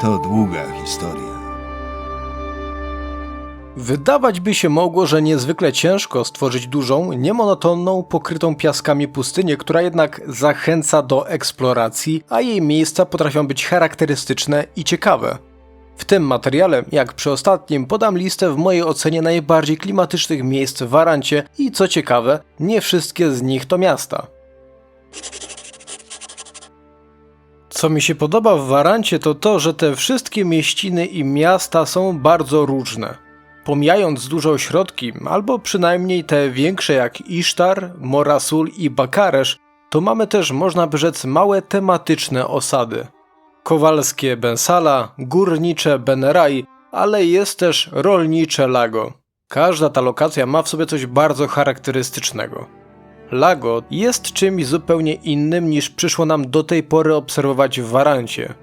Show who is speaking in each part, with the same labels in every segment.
Speaker 1: To długa historia.
Speaker 2: Wydawać by się mogło, że niezwykle ciężko stworzyć dużą, niemonotonną, pokrytą piaskami pustynię, która jednak zachęca do eksploracji, a jej miejsca potrafią być charakterystyczne i ciekawe. W tym materiale, jak przy ostatnim, podam listę w mojej ocenie najbardziej klimatycznych miejsc w Warancie i co ciekawe, nie wszystkie z nich to miasta. Co mi się podoba w Warancie to to, że te wszystkie mieściny i miasta są bardzo różne. Pomijając duże ośrodki, albo przynajmniej te większe jak Isztar, Morasul i Bakaresz, to mamy też, można by rzec, małe tematyczne osady. Kowalskie Bensala, górnicze Benerai, ale jest też rolnicze Lago. Każda ta lokacja ma w sobie coś bardzo charakterystycznego. Lago jest czymś zupełnie innym niż przyszło nam do tej pory obserwować w Warancie.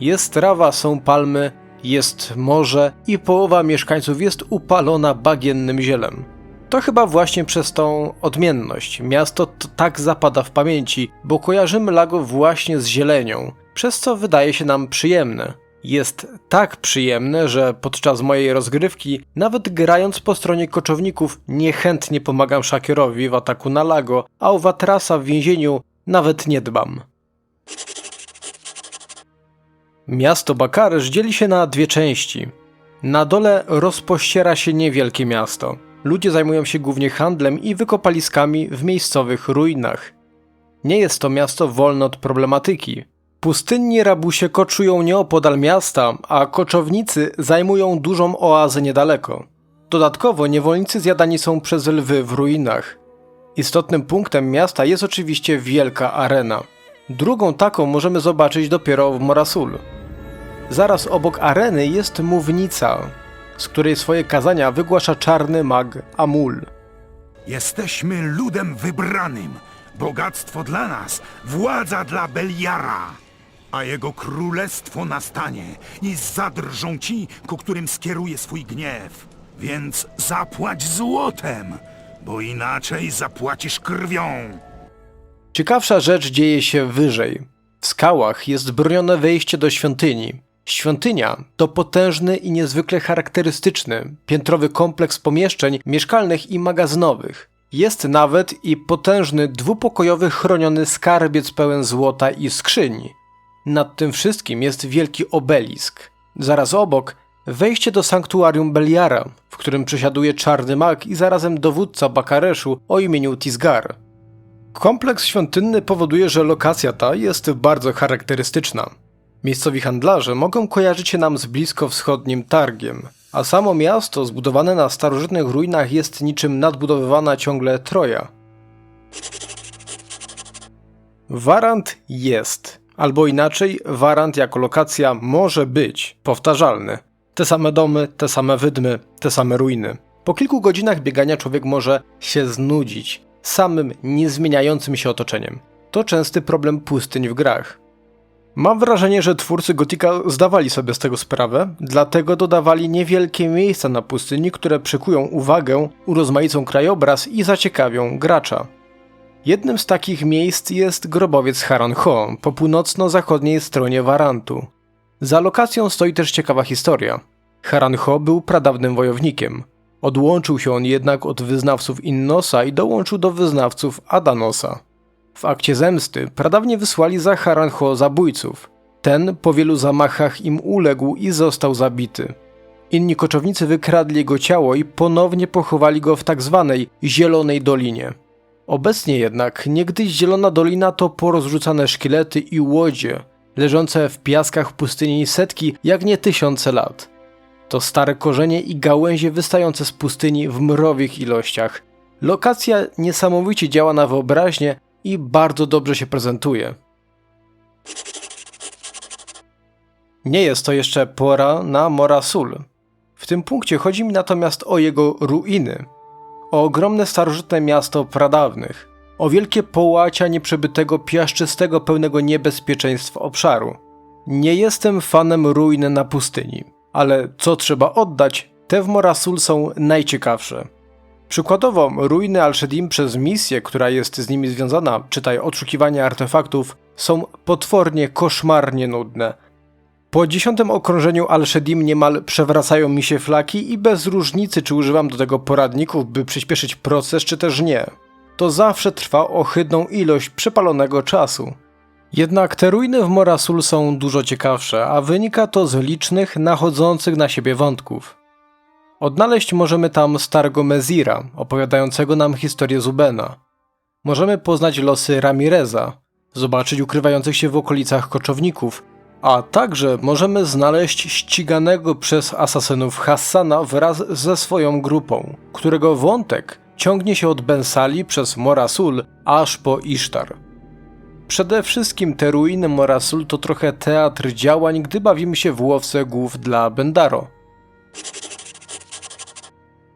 Speaker 2: Jest trawa, są palmy, jest morze i połowa mieszkańców jest upalona bagiennym zielem. To chyba właśnie przez tą odmienność miasto to tak zapada w pamięci, bo kojarzymy Lago właśnie z zielenią, przez co wydaje się nam przyjemne. Jest tak przyjemne, że podczas mojej rozgrywki, nawet grając po stronie koczowników, niechętnie pomagam Shakierowi w ataku na Lago, a o Watrasa w więzieniu nawet nie dbam. Miasto Bakaresz dzieli się na dwie części. Na dole rozpościera się niewielkie miasto. Ludzie zajmują się głównie handlem i wykopaliskami w miejscowych ruinach. Nie jest to miasto wolne od problematyki. Pustynni rabusie koczują nieopodal miasta, a koczownicy zajmują dużą oazę niedaleko. Dodatkowo niewolnicy zjadani są przez lwy w ruinach. Istotnym punktem miasta jest oczywiście wielka arena. Drugą taką możemy zobaczyć dopiero w Morasul. Zaraz obok areny jest mównica, z której swoje kazania wygłasza czarny mag Amul.
Speaker 3: Jesteśmy ludem wybranym. Bogactwo dla nas, władza dla Beliara. A jego królestwo nastanie i zadrżą ci, ku którym skieruje swój gniew. Więc zapłać złotem, bo inaczej zapłacisz krwią.
Speaker 2: Ciekawsza rzecz dzieje się wyżej. W skałach jest bronione wejście do świątyni. Świątynia to potężny i niezwykle charakterystyczny, piętrowy kompleks pomieszczeń mieszkalnych i magazynowych. Jest nawet i potężny, dwupokojowy chroniony skarbiec pełen złota i skrzyń. Nad tym wszystkim jest wielki obelisk. Zaraz obok wejście do sanktuarium Beliara, w którym przesiaduje czarny mag i zarazem dowódca Bakareszu o imieniu Tisgar. Kompleks świątynny powoduje, że lokacja ta jest bardzo charakterystyczna. Miejscowi handlarze mogą kojarzyć się nam z bliskowschodnim targiem, a samo miasto zbudowane na starożytnych ruinach jest niczym nadbudowywana ciągle Troja. Warant jest, albo inaczej, Warant jako lokacja może być powtarzalny. Te same domy, te same wydmy, te same ruiny. Po kilku godzinach biegania człowiek może się znudzić samym niezmieniającym się otoczeniem. To częsty problem pustyń w grach. Mam wrażenie, że twórcy Gotika zdawali sobie z tego sprawę, dlatego dodawali niewielkie miejsca na pustyni, które przykują uwagę, urozmaicą krajobraz i zaciekawią gracza. Jednym z takich miejsc jest grobowiec Haran-Ho po północno-zachodniej stronie Warantu. Za lokacją stoi też ciekawa historia. Haran-Ho był pradawnym wojownikiem. Odłączył się on jednak od wyznawców Innosa i dołączył do wyznawców Adanosa. W akcie zemsty pradawnie wysłali za Haranho zabójców. Ten po wielu zamachach im uległ i został zabity. Inni koczownicy wykradli jego ciało i ponownie pochowali go w tak zwanej Zielonej Dolinie. Obecnie jednak niegdyś Zielona Dolina to porozrzucane szkielety i łodzie, leżące w piaskach pustyni setki, jak nie tysiące lat. To stare korzenie i gałęzie wystające z pustyni w mrowich ilościach. Lokacja niesamowicie działa na wyobraźnię, i bardzo dobrze się prezentuje. Nie jest to jeszcze pora na Morasul. W tym punkcie chodzi mi natomiast o jego ruiny, o ogromne starożytne miasto pradawnych, o wielkie połacia nieprzebytego, piaszczystego, pełnego niebezpieczeństw obszaru. Nie jestem fanem ruin na pustyni, ale co trzeba oddać, te w Morasul są najciekawsze. Przykładowo, ruiny Al-Shedim przez misję, która jest z nimi związana, czytaj odszukiwanie artefaktów, są potwornie, koszmarnie nudne. Po dziesiątym okrążeniu Al-Shedim niemal przewracają mi się flaki i bez różnicy czy używam do tego poradników, by przyspieszyć proces, czy też nie. To zawsze trwa ohydną ilość przepalonego czasu. Jednak te ruiny w Morasul są dużo ciekawsze, a wynika to z licznych, nachodzących na siebie wątków. Odnaleźć możemy tam starego Mezira, opowiadającego nam historię Zubena. Możemy poznać losy Ramireza, zobaczyć ukrywających się w okolicach koczowników, a także możemy znaleźć ściganego przez asasynów Hassana wraz ze swoją grupą, którego wątek ciągnie się od Bensali przez Morasul aż po Isztar. Przede wszystkim te ruiny Morasul to trochę teatr działań, gdy bawimy się w łowce głów dla Bendaro.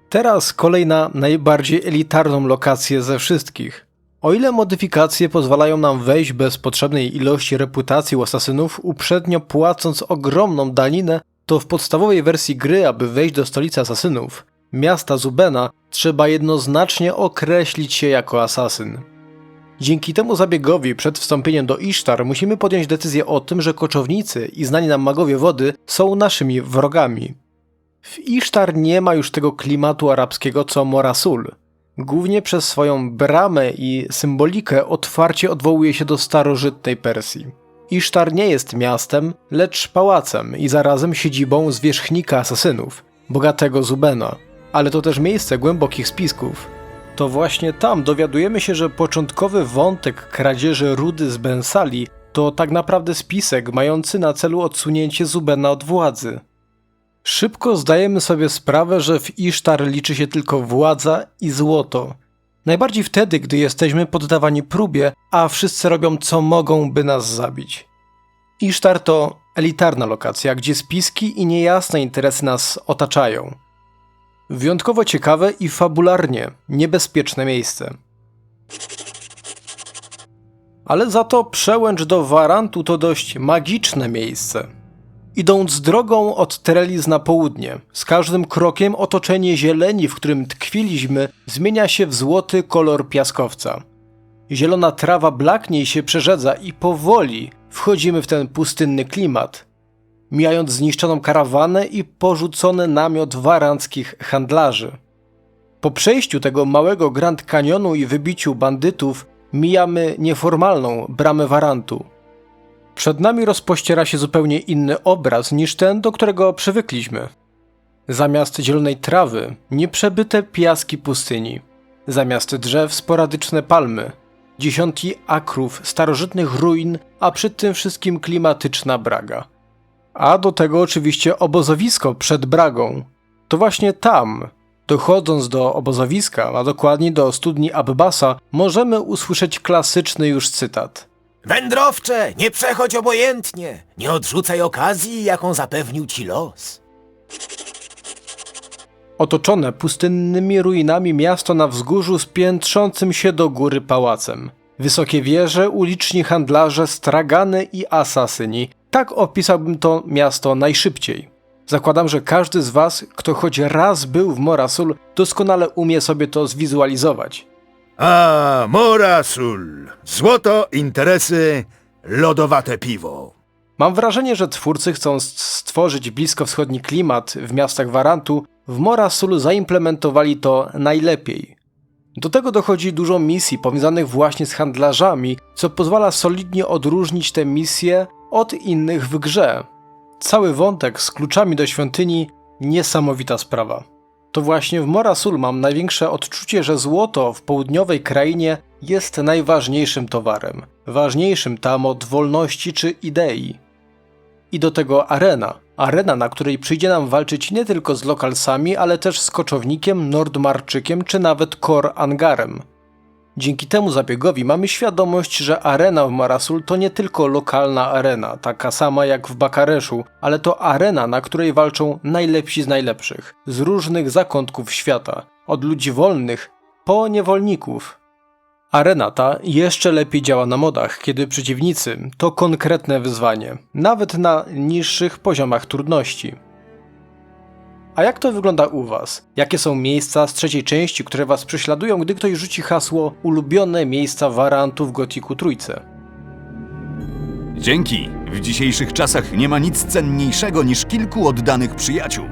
Speaker 2: Teraz kolej na najbardziej elitarną lokację ze wszystkich. O ile modyfikacje pozwalają nam wejść bez potrzebnej ilości reputacji u asasynów, uprzednio płacąc ogromną daninę, to w podstawowej wersji gry, aby wejść do stolicy asasynów, miasta Zubena, trzeba jednoznacznie określić się jako asasyn. Dzięki temu zabiegowi przed wstąpieniem do Isztar musimy podjąć decyzję o tym, że koczownicy i znani nam magowie wody są naszymi wrogami. W Isztar nie ma już tego klimatu arabskiego co Morasul. Głównie przez swoją bramę i symbolikę otwarcie odwołuje się do starożytnej Persji. Isztar nie jest miastem, lecz pałacem i zarazem siedzibą zwierzchnika asasynów, bogatego Zubena, ale to też miejsce głębokich spisków. To właśnie tam dowiadujemy się, że początkowy wątek kradzieży rudy z Bensali to tak naprawdę spisek mający na celu odsunięcie Zubena od władzy. Szybko zdajemy sobie sprawę, że w Isztar liczy się tylko władza i złoto. Najbardziej wtedy, gdy jesteśmy poddawani próbie, a wszyscy robią co mogą, by nas zabić. Isztar to elitarna lokacja, gdzie spiski i niejasne interesy nas otaczają. Wyjątkowo ciekawe i fabularnie niebezpieczne miejsce. Ale za to przełęcz do Warantu to dość magiczne miejsce. Idąc drogą od Terelis na południe, z każdym krokiem otoczenie zieleni, w którym tkwiliśmy, zmienia się w złoty kolor piaskowca. Zielona trawa blaknie i się przerzedza i powoli wchodzimy w ten pustynny klimat. Mijając zniszczoną karawanę i porzucony namiot waranckich handlarzy. Po przejściu tego małego Grand Canyonu i wybiciu bandytów mijamy nieformalną bramę Warantu. Przed nami rozpościera się zupełnie inny obraz niż ten, do którego przywykliśmy. Zamiast zielonej trawy, nieprzebyte piaski pustyni. Zamiast drzew, sporadyczne palmy. Dziesiątki akrów starożytnych ruin, a przy tym wszystkim klimatyczna Braga. A do tego oczywiście obozowisko przed Bragą. To właśnie tam, dochodząc do obozowiska, a dokładnie do studni Abbasa, możemy usłyszeć klasyczny już cytat –
Speaker 4: Wędrowcze, nie przechodź obojętnie. Nie odrzucaj okazji, jaką zapewnił ci los.
Speaker 2: Otoczone pustynnymi ruinami miasto na wzgórzu z piętrzącym się do góry pałacem. Wysokie wieże, uliczni handlarze, stragany i asasyni. Tak opisałbym to miasto najszybciej. Zakładam, że każdy z was, kto choć raz był w Morasul, doskonale umie sobie to zwizualizować.
Speaker 3: A, Morasul. Złoto, interesy, lodowate piwo.
Speaker 2: Mam wrażenie, że twórcy chcąc stworzyć bliskowschodni klimat w miastach Warantu, w Morasulu zaimplementowali to najlepiej. Do tego dochodzi dużo misji powiązanych właśnie z handlarzami, co pozwala solidnie odróżnić te misje od innych w grze. Cały wątek z kluczami do świątyni niesamowita sprawa. To właśnie w Morasul mam największe odczucie, że złoto w południowej krainie jest najważniejszym towarem, ważniejszym tam od wolności czy idei. I do tego arena. Arena, na której przyjdzie nam walczyć nie tylko z lokalsami, ale też z koczownikiem, Nordmarczykiem czy nawet Kor Angarem. Dzięki temu zabiegowi mamy świadomość, że arena w Marasul to nie tylko lokalna arena, taka sama jak w Bakareszu, ale to arena, na której walczą najlepsi z najlepszych, z różnych zakątków świata, od ludzi wolnych po niewolników. Arena ta jeszcze lepiej działa na modach, kiedy przeciwnicy to konkretne wyzwanie, nawet na niższych poziomach trudności. A jak to wygląda u Was? Jakie są miejsca z trzeciej części, które Was prześladują, gdy ktoś rzuci hasło ulubione miejsca Warantu w Gotiku Trójce?
Speaker 5: Dzięki. W dzisiejszych czasach nie ma nic cenniejszego niż kilku oddanych przyjaciół.